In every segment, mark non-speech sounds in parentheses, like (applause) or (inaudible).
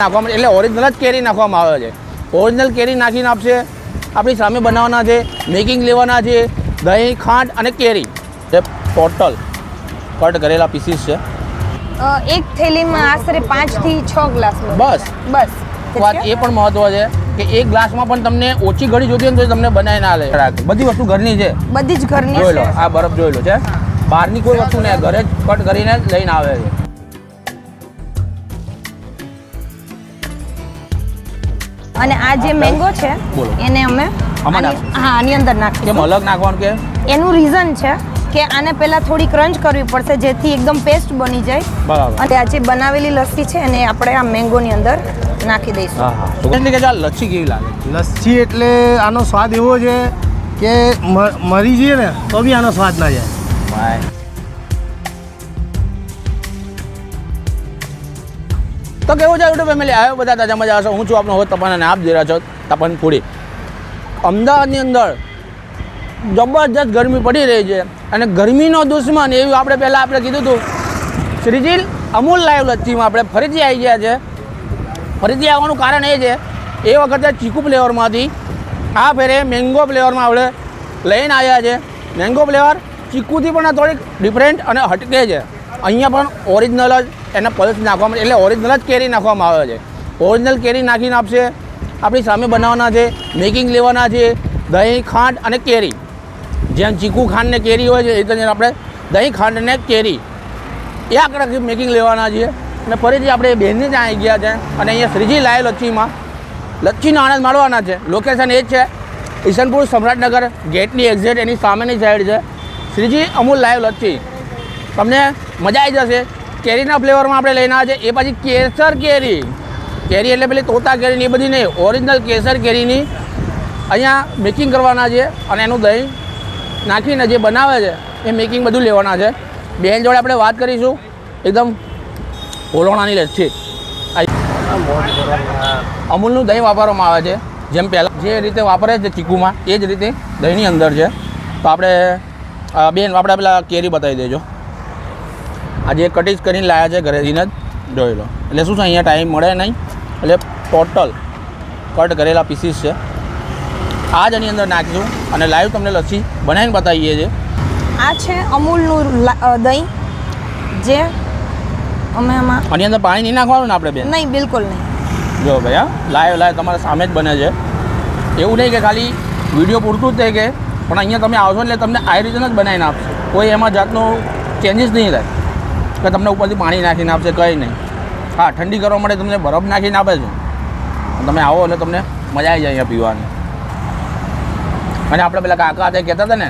નાખવામાં એટલે ઓરિજિનલ જ કેરી નાખવામાં આવે છે. ઓરિજિનલ કેરી નાખીને આપશે. આપણી સામે બનાવવાના છે મેકિંગ લેવાના છે દહીં ખાંડ અને કેરી. જે ટોટલ કટ કરેલા પીસીસ છે. એક થેલીમાં આશરે પાંચથી છ ગ્લાસ. બસ. બસ. વાત એ પણ મહત્વ છે કે એક ગ્લાસમાં પણ તમને ઓછી ઘડી જોતી હોય ને તો તમને બનાવી ના લે બધી વસ્તુ ઘરની છે. બધી જ ઘરની જોઈ લો આ બરફ જોઈ લો છે. બહારની કોઈ વસ્તુ નહીં ઘરે જ કટ કરીને લઈને આવે છે. અને આ જે મેંગો છે એને અમે હા આની અંદર કેમ અલગ નાખવાનું કે? એનું રીઝન છે કે આને પહેલા થોડી ક્રંચ કરવી પડશે જેથી એકદમ પેસ્ટ બની જાય. બરાબર. અને આ જે બનાવેલી લસ્સી છે એને આપણે આ મેંગોની અંદર નાખી દઈશું. હા હા. કે ચાલ લચ્છી કેવી લાગે? લસ્સી એટલે આનો સ્વાદ એવો છે કે મરી જઈએ ને તો બી આનો સ્વાદ ના જાય. તો કેવું છે યુટ્યુબ ફેમિલી આવ્યો બધા તાજા મજા હશે હું છું આપનો હોત તપન અને આપ જઈ રહ્યા છો, તપન પૂરી અમદાવાદની અંદર જબરજસ્ત ગરમી પડી રહી છે અને ગરમીનો દુશ્મન, એવું આપણે પહેલાં આપણે કીધું હતું. શ્રીજીલ અમૂલ લાઈવ લચ્છીમાં આપણે ફરીથી આવી ગયા છે. ફરીથી આવવાનું કારણ એ છે, એ વખતે ચીકુ ફ્લેવરમાંથી આ ફેરે મેંગો ફ્લેવરમાં આપણે લઈને આવ્યા છે. મેંગો ફ્લેવર ચીકુથી પણ થોડીક ડિફરન્ટ અને હટકે છે. અહીંયા પણ ઓરિજિનલ જ એને પલ્સ નાખવામાં એટલે ઓરિજિનલ જ કેરી નાખવામાં આવે છે. ઓરિજિનલ કેરી નાખીને આપશે. આપણી સામે બનાવવાના છે. મેકિંગ લેવાના છે. દહીં, ખાંડ અને કેરી. જેમ ચીકુ ખાંડને કેરી હોય છે, એ રીતે આપણે દહીં, ખાંડને કેરી. એ આંકડાથી મેકિંગ લેવાના છીએ. અને ફરીથી આપણે બહેનને ત્યાં આવી ગયા છે. અને અહીંયા શ્રીજી લાય લચ્છીમાં. લચ્છીનો આનંદ માણવાના છે. લોકેશન એ જ છે. ઈશનપુર સમ્રાટનગર ગેટની એક્ઝેટ એની સામેની સાઈડ છે. શ્રીજી, અમૂલ લાઈવ લચ્છી. તમને મજા આવી જશે. કેરીના ફ્લેવરમાં આપણે લઈને આવ્યા છે. એ પછી કેસર કેરી. કેરી એટલે પેલી તોતા કેરીની એ બધી નહીં ઓરિજિનલ કેસર કેરીની અહીંયા મેકિંગ કરવાના છે અને એનું દહીં નાખીને જે બનાવે છે, એ મેકિંગ બધું લેવાના છે. બેન જોડે આપણે વાત કરીશું. એકદમ ઓલોણાની લચ્છી અમૂલનું દહીં વાપરવામાં આવે છે. જેમ પહેલાં જે રીતે વાપરે છે ચીકુમાં, એ જ રીતે દહીંની અંદર છે. તો આપણે બેન, આપણે પેલા કેરી બતાવી દેજો. આજે કટીજ કરીને લાવ્યા છે ઘરેથી જ જોઈ લો. એટલે શું છે અહીંયા ટાઈમ મળે નહીં? એટલે ટોટલ કટ કરેલા પીસીસ છે. આ જ એની અંદર નાખીશું અને લાઈવ તમને લસ્સી બનાવીને બતાવીએ છીએ. આ છે અમૂલનું દહીં જે અમે આમાં આની અંદર પાણી નહીં નાખવાનું ને આપણે બેન? નહીં બિલકુલ નહીં. જો ભાઈ હા લાઈવ લાઈવ તમારા સામે જ બને છે. એવું નહીં કે ખાલી વીડિયો પૂરતું જ થાય કે પણ અહીંયા તમે આવશો એટલે તમને આ રીતે જ બનાવીને આપશે. કોઈ એમાં જાતનું ચેન્જીસ નહીં થાય. કે તમને ઉપરથી પાણી નાખીને આપશે, કંઈ નહીં. હા, ઠંડી કરવા માટે તમને બરફ નાખીને આપે છે. તમે આવો એટલે તમને મજા આવી જાય અહીંયા પીવાની. અને આપણે પેલા કાકા હતા કહેતા હતા ને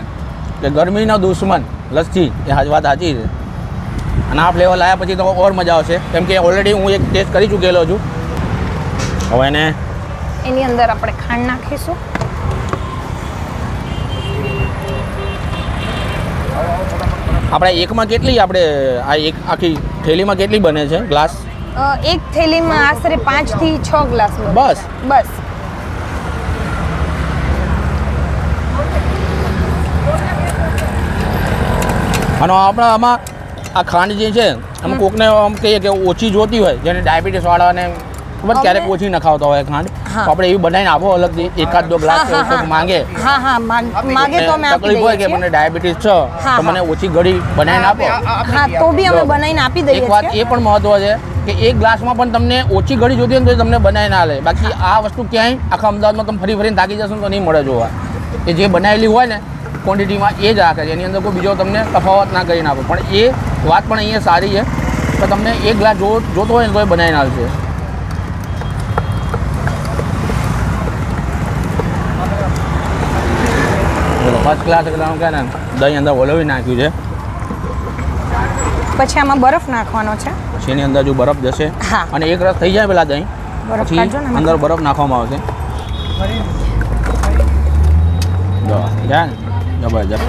કે ગરમીનો દુશ્મન, લસ્સી, એ વાત સાચી છે. અને આ ફ્લેવર લાવ્યા પછી તો ઓર મજા આવશે. કેમ કે ઓલરેડી હું એક ટેસ્ટ કરી ચૂકેલો છું. હવે એને એની અંદર આપણે ખાંડ નાખીશું. આપણે એકમાં કેટલી આપણે આ એક આખી થેલીમાં કેટલી બને છે? ગ્લાસ? એક થેલીમાં આશરે પાંચથી છ ગ્લાસ બસ? બસ. અને આપણે આમાં આ ખાંડ જે છે આમ કોકને આમ કહીએ કે ઓછી જોતી હોય જેને ડાયાબિટીસ વાળાને ખબર ક્યારેક ઓછી નખાવતા હોય ખાંડ. તો આપણે એવી બનાવીને આપો અલગથી. એકાદ દો ગ્લાસ. માંગે. હા હા માગ- તો અમે આપી તકલીફ હોય દઈએ કે મને ડાયાબિટીસ છે તો મને ઓછી ઘડી બનાવીને આપો. હા તો બી અમે બનાવીને આપી દઈએ એક વાત એ પણ મહત્વ છે કે એક ગ્લાસમાં પણ તમને ઓછી ઘડી જોતી હોય ને તો એ તમને બનાવીને ના લે બાકી આ વસ્તુ ક્યાંય આખા અમદાવાદમાં તમે ફરી ફરીને થાકી જશો તો નહીં મળે જોવા. એ જે બનાવેલી હોય ને ક્વોન્ટિટીમાં એ જ રાખે છે. એની અંદર કોઈ બીજો તમને તફાવત ના કરીને આપે પણ એ વાત પણ અહીંયા સારી છે. તો તમને એક ગ્લાસ જો જોતો હોય ને તો એ બનાવીને આવશે ફર્સ્ટ ક્લાસ એકદમ કે ને દહીં અંદર ઓલવી નાખ્યું છે. પછી આમાં બરફ નાખવાનો છે. પછી એની અંદર જો બરફ જશે. અને એક રસ થઈ જાય પેલા દહીં. બરફ પછી ને અંદર બરફ નાખવામાં આવશે. જબરજસ્ત.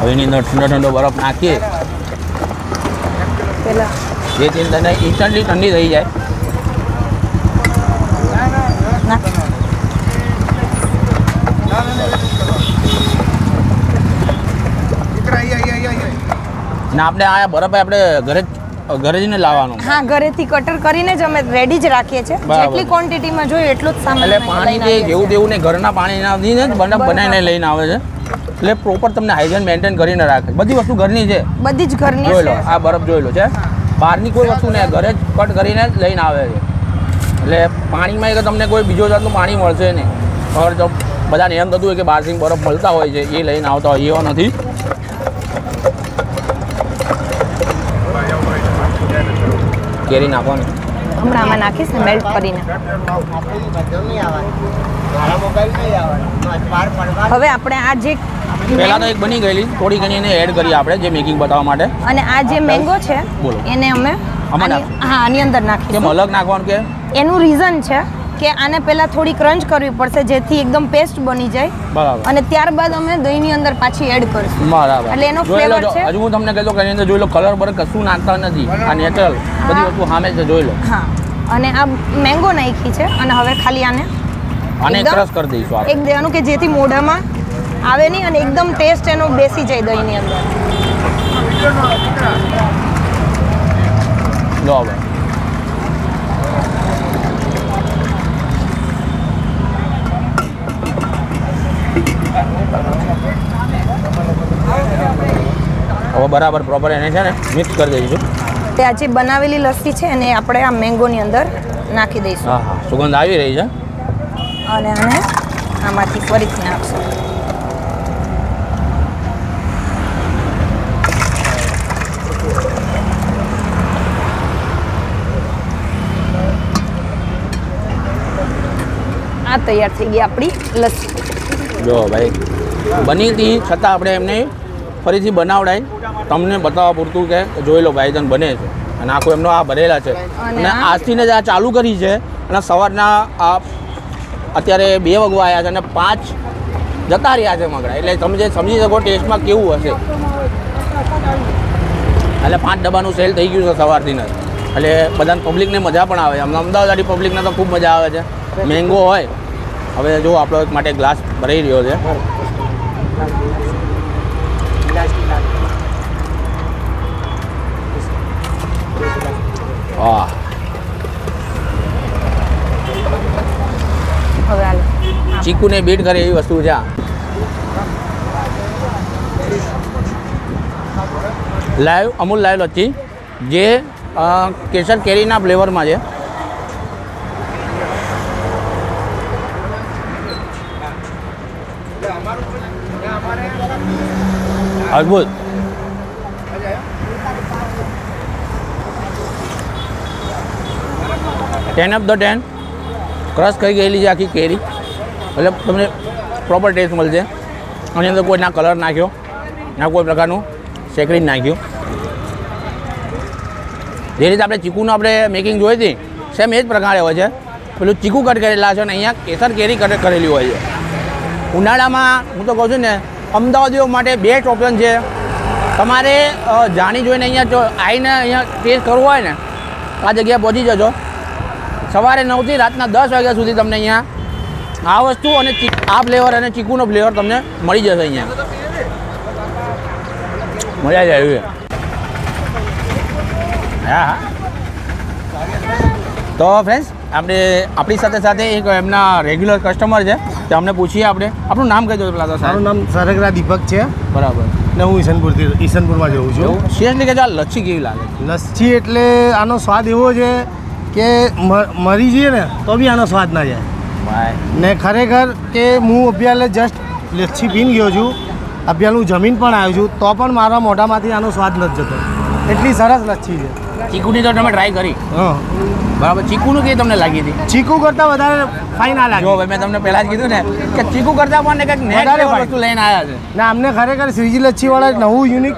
હવે એની અંદર ઠંડો ઠંડો બરફ નાખીએ. પેલા જેથી તને ઇન્સ્ટન્ટલી ઠંડી થઈ જાય. ને. આપણે આ બરાબર આપણે ઘરે જ ઘરે જઈને લાવવાનું. હા ઘરેથી કટર કરીને જ અમે રેડી જ રાખીએ છીએ. જેટલી ક્વોન્ટિટીમાં જોઈએ એટલું જ સામાન એટલે પાણી જે જેવું. તેવું ને ઘરના પાણીના ને બરફ બનાવીને લઈને આવે છે. એટલે પ્રોપર તમને હાઇજેન મેન્ટેન કરીને રાખે. બધી વસ્તુ ઘરની છે. બધી જ ઘરની જોઈ લો છે. આ બરફ જોઈ લો છે. બહારની કોઈ વસ્તુ નહીં, ઘરે જ કટ કરીને જ લઈને આવે છે. એટલે પાણીમાં એક તમને કોઈ બીજો જાતનું પાણી મળશે નહીં. હવે તો બધાને એમ થતું હોય કે બહારથી બરફ મળતા હોય છે, એ લઈને આવતા હોય, એવો નથી. કેરી નાખવાની. હમણાં આમાં નાખીશ ને મેલ્ટ કરીને. હવે આપણે આ જે પહેલાં તો એક બની ગયેલી થોડી ઘણી એને એડ કરી આપણે જે મેકિંગ બતાવવા માટે. અને આ જે મેંગો છે એને અમે હા આની અંદર કેમ નાખીશું અલગ નાખવાનું કે? એનું રીઝન છે. કે આને પહેલાં થોડી ક્રંચ કરવી પડશે જેથી એકદમ પેસ્ટ બની જાય. બરાબર. અને ત્યારબાદ અમે દહીંની અંદર પાછી એડ કરીશું. બરાબર. એટલે એનો ફ્લેવર છે. હજુ હું તમને કહી દઉં કે એની અંદર જોઈ લો કલર બર કશું નાખતા નથી. આ નેચરલ બધી વસ્તુ સામે છે જોઈ લો. હા. અને આ મેંગો નાખી છે અને હવે ખાલી આને આને ક્રશ કરી દઈશું આપણે. એક દેવાનું કે જેથી મોઢામાં આવે નહીં અને એકદમ ટેસ્ટ એનો બેસી જાય દહીંની અંદર. લો હવે. હવે બરાબર પ્રોપર એને છે ને મિક્સ કરી દઈશું. તે આજે બનાવેલી લસ્સી છે અને આપણે આ મેંગોની અંદર નાખી દઈશું. હા હા. સુગંધ આવી રહી છે. અને આને આમાંથી ફરીથી નાખશું. આ તૈયાર થઈ ગઈ આપણી લસ્સી. જો ભાઈ બની હતી છતાં આપણે એમને ફરીથી બનાવડાય. તમને બતાવવા પૂરતું કે જોઈ લો ભાઈ બને છે. અને આખું એમનો આ ભરેલા છે. અને આજથીને આજથી જ આ ચાલુ કરી છે અને સવારના આ અત્યારે બે વાગવા આવ્યા છે અને પાંચ જતા રહ્યા છે મગડા. એટલે તમે જે સમજી શકો ટેસ્ટમાં કેવું હશે. એટલે પાંચ ડબ્બાનું સેલ થઈ ગયું છે સવારથી જ એટલે બધાને પબ્લિકને મજા પણ આવે છે. અમદાવાદની પબ્લિકને તો ખૂબ મજા આવે છે. મેંગો હોય. હવે જો આપણો એક માટે ગ્લાસ ભરાઈ રહ્યો છે. ચીકુને બીટ કરે એવી વસ્તુ છે આ. લાઈવ અમૂલ લાઈવ લચ્છી જે અ, કેસર કેરીના ફ્લેવરમાં છે. અદ્ભુત. Ten of the ten crush થઈ ગયેલી છે આખી કેરી. એટલે તમને પ્રોપર ટેસ્ટ મળશે. આની અંદર કોઈ ના કલર નાખ્યો, ના કોઈ પ્રકારનું સેકરીન નાખ્યું. જે રીતે આપણે ચીકુનું આપણે મેકિંગ જોઈ હતી સેમ એ જ પ્રકારે હોય છે. પેલું ચીકુ કટ કરેલા છે અને અહીંયા કેસર કેરી કટ કરેલી હોય છે. ઉનાળામાં, હું તો કહું છું ને, અમદાવાદીઓ માટે બેસ્ટ ઓપ્શન છે. તમારે જાણી જોઈને અહીંયા જો આવીને અહીંયા ટેસ્ટ કરવો હોય ને, આ જગ્યાએ પહોંચી જજો. સવારે નવથી રાતના દસ વાગ્યા સુધી તમને અહીંયા આ વસ્તુ અને આ ફ્લેવર અને ચીકુનો ફ્લેવર તમને મળી જશે અહીંયા. મજા આવી જાય એવી. હા તો ફ્રેન્ડ્સ આપણે આપણી સાથે સાથે એક એમના રેગ્યુલર કસ્ટમર છે તે અમને પૂછીએ આપણે. આપણું નામ કહી દો પેલા તો મારું નામ સરગરા દીપક છે. બરાબર. ને હું ઈશનપુરથી ઈશનપુરમાં જઉં છું. સિરિયસલી કે આ લચ્છી કેવી લાગે? લસ્સી એટલે આનો સ્વાદ એવો છે કે મરી જઈએ ને તો બી આનો સ્વાદ ના જાય. ને ખરેખર કે હું અભ્યાલે જસ્ટ લચ્છી પીન ગયો છું અભ્યાલ હું જમીન પણ આવ્યો છું તો પણ મારા મોઢામાંથી આનો સ્વાદ નથી જતો. એટલી સરસ લચ્છી છે. ચીકુની તો તમે ટ્રાય કરી. હા. બરાબર ચીકુનું કે તમને લાગી હતી? ચીકુ કરતાં વધારે ફાઇન આ લાગ્યો લાગે મેં તમને પહેલા જ કીધું ને કે ચીકુ કરતા પણ કંઈક વધારે વસ્તુ લઈને આવ્યા છે. ને અમને ખરેખર શ્રીજી લચ્છીવાળા નવું યુનિક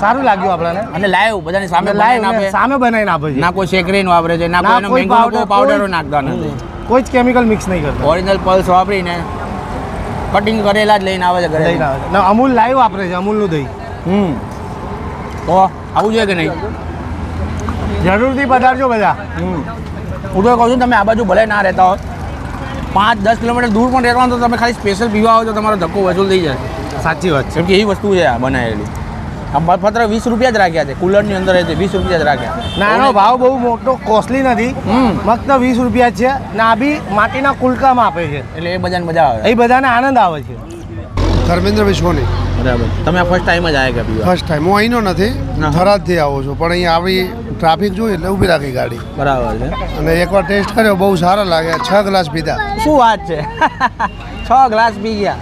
સારું લાગ્યું આપણને. અને લાઈવ બધાની સામે લાઈવ સામે બનાવીને આપે છે. ના કોઈ સેકરીન વાપરે છે ના કોઈ પાવડરો કોઈ- નાખતા નથી. કોઈ જ કેમિકલ મિક્સ નહીં કરતા. ઓરિજિનલ પલ્સ વાપરીને કટિંગ કરેલા જ લઈને આવે છે ઘરે. દહીં આવે છે. અમૂલ લાઈવ વાપરે છે અમૂલનું દહીં. હમ. તો આવું જોઈએ કે નહીં? જરૂરથી પધારજો બધા. હમ. હું તો કહું છું તમે આ બાજુ ભલે ના રહેતા હો પાંચ દસ કિલોમીટર દૂર પણ રહેવાનું તો તમે ખાલી સ્પેશિયલ પીવા આવો તો તમારો ધક્કો વસૂલ થઈ જાય. સાચી વાત છે. કેમ કે એવી વસ્તુ છે આ બનાવેલી. માત્ર વીસ રૂપિયા જ રાખ્યા છે. કુલરની અંદર વીસ રૂપિયા જ રાખ્યા. ના ભાવ બહુ મોટો કોસ્ટલી નથી. ફક્ત વીસ રૂપિયા જ છે. ને આ બી માટીના કુલકામાં આપે છે. એટલે એ બધાને મજા આવે. એ બધાને આનંદ આવે છે. ધર્મેન્દ્ર વિશ્વની. બરાબર. તમે ફર્સ્ટ ટાઈમ જ આવ્યા કે ફર્સ્ટ ટાઈમ હું અહીંનો નથી. થરાદથી આવું છું. પણ અહીંયા આવી ટ્રાફિક જોઈ એટલે ઊભી રાખી ગાડી. બરાબર છે. અને એકવાર ટેસ્ટ કર્યો બહુ સારા લાગ્યા. છ ગ્લાસ પીધા. શું વાત છે? (laughs) છ ગ્લાસ પી ગયા.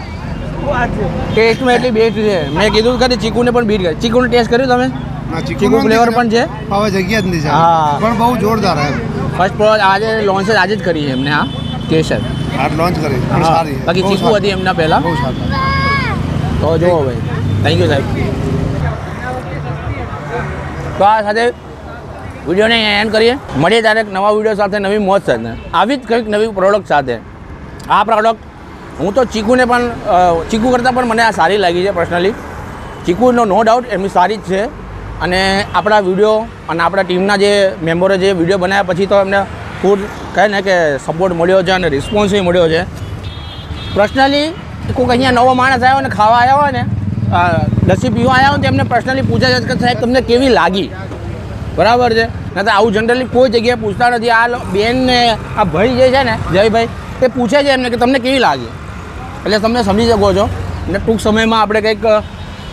ટેસ્ટમાં એટલી બેસ્ટ છે. મેં કીધું કે ચીકુને પણ બીટ કરી. ચીકુનો ટેસ્ટ કર્યો તમે? ચીકુ ફ્લેવર પણ છે? હવે જગ્યા જ નહીં હા. પણ બહુ જોરદાર એમ. ફર્સ્ટ પ્રોડક્ટ આજે લોન્ચ આજે જ કરી છે એમને હા? કેસર આ લોન્ચ કરી. સારી. છે. બાકી ચીકુ હતી એમના પહેલા? બહુ સારી. તો જુઓ ભાઈ થેન્ક યુ સાહેબ. તો આ સાથે વિડીયોને એન્ડ કરીએ. મળીએ ત્યારે નવા વીડિયો સાથે નવી મોજ સાથે. આવી જ કંઈક નવી પ્રોડક્ટ સાથે. આ પ્રોડક્ટ હું તો ચીકુને પણ ચીકુ કરતાં પણ મને આ સારી લાગી છે પર્સનલી ચીકુનો નો ડાઉટ એમની સારી જ છે. અને આપણા વીડિયો અને આપણા ટીમના જે મેમ્બરો જે વીડિયો બનાવ્યા પછી તો એમને ફૂડ કહે ને કે સપોર્ટ મળ્યો છે અને રિસ્પોન્સ મળ્યો છે. પર્સનલી કોઈક અહીંયા નવો માણસ આવ્યો ને ખાવા આવ્યા હોય ને લસ્સી પીવા આવ્યા હોય ને એમને પર્સનલી પૂછે છે કે સાહેબ તમને કેવી લાગી? બરાબર છે? નહીં તો આવું જનરલી કોઈ જગ્યાએ પૂછતા નથી. આ બેન ને આ ભાઈ જે છે ને, જયભાઈ, એ પૂછે છે એમને કે તમને કેવી લાગી? એટલે તમને સમજી શકો છો. અને ટૂંક સમયમાં આપણે કંઈક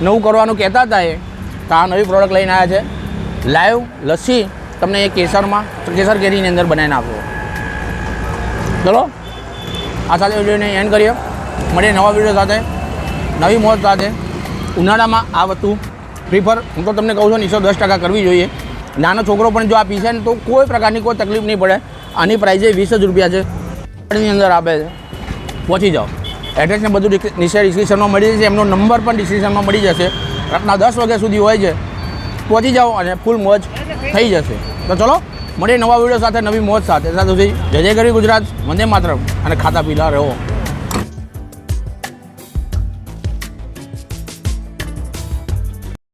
નવું કરવાનું કહેતા હતા એ, તો આ નવી પ્રોડક્ટ લઈને આવ્યા છે. લાઈવ લસ્સી તમને એ કેસરમાં, કેસર કેરીની અંદર બનાવીને આપો. ચલો, આ સાથે વિડીયોને એન્ડ કરીએ. મળીએ નવા વીડિયો સાથે. નવી મોજ સાથે. ઉનાળામાં આ વસ્તુ પ્રિફર હું તો તમને કહું છું નીસો દસ ટકા કરવી જોઈએ. નાનો છોકરો પણ જો આ પીશે ને તો કોઈ પ્રકારની કોઈ તકલીફ નહીં પડે. આની પ્રાઇઝે વીસ જ રૂપિયા છે. અંદર આપે છે. પહોંચી જાઓ. એડ્રેસને બધું નીચે ડિસ્ક્રિપ્શનમાં મળી જશે, એમનો નંબર પણ ડિસ્ક્રિપ્શનમાં મળી જશે. રાતના દસ વાગ્યા સુધી હોય છે. પહોંચી જાઓ અને ફૂલ મોજ થઈ જશે. તો ચલો, મળીએ નવા વીડિયો સાથે, નવી મોજ સાથે. સાથે જય જય કરી ગુજરાત, વંદે માત્ર અને ખાતા પીલા રહો.